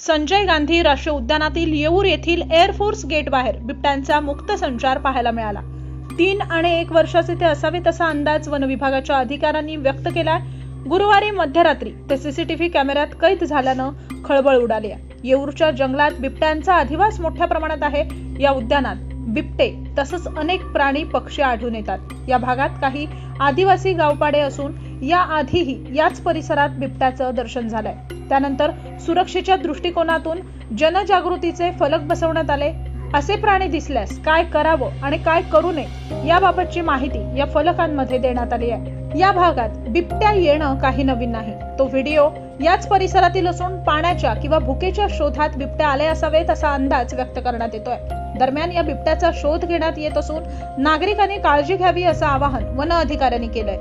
संजय गांधी राष्ट्रीय उद्यानातील येऊर येथील एअरफोर्स गेट बाहेर बिबट्यांचा मुक्त संचार पाहायला मिळाला. तीन आणि एक वर्षाचे ते असावेत असा अंदाज वन विभागाच्या अधिकाऱ्यांनी व्यक्त केलाय. गुरुवारी मध्यरात्री ते सीसीटीव्ही कॅमेऱ्यात कैद झाल्यानं खळबळ उडाली आहे. येऊरच्या जंगलात बिबट्यांचा अधिवास मोठ्या प्रमाणात आहे. या उद्यानात बिबटे तसंच अनेक प्राणी पक्षी आढळून येतात. या भागात काही आदिवासी गावपाडे असून या आधीही याच परिसरात बिबट्याचं दर्शन झालंय. त्यानंतर सुरक्षेच्या दृष्टिकोनातून जनजागृतीचे फलक बसवण्यात आले. असे प्राणी दिसल्यास काय करावं आणि काय करू नये याबाबतची माहिती या फलकांमध्ये देण्यात आली आहे. या भागात बिबट्या येणं काही नवीन नाही. तो व्हिडिओ याच परिसरातील असून पाण्याच्या किंवा भुकेच्या शोधात बिबट्या आले असावेत असा अंदाज व्यक्त करण्यात येतोय. दरम्यान या बिबट्याचा शोध घेण्यात येत असून नागरिकांनी काळजी घ्यावी असं आवाहन वन अधिकाऱ्यांनी केलंय.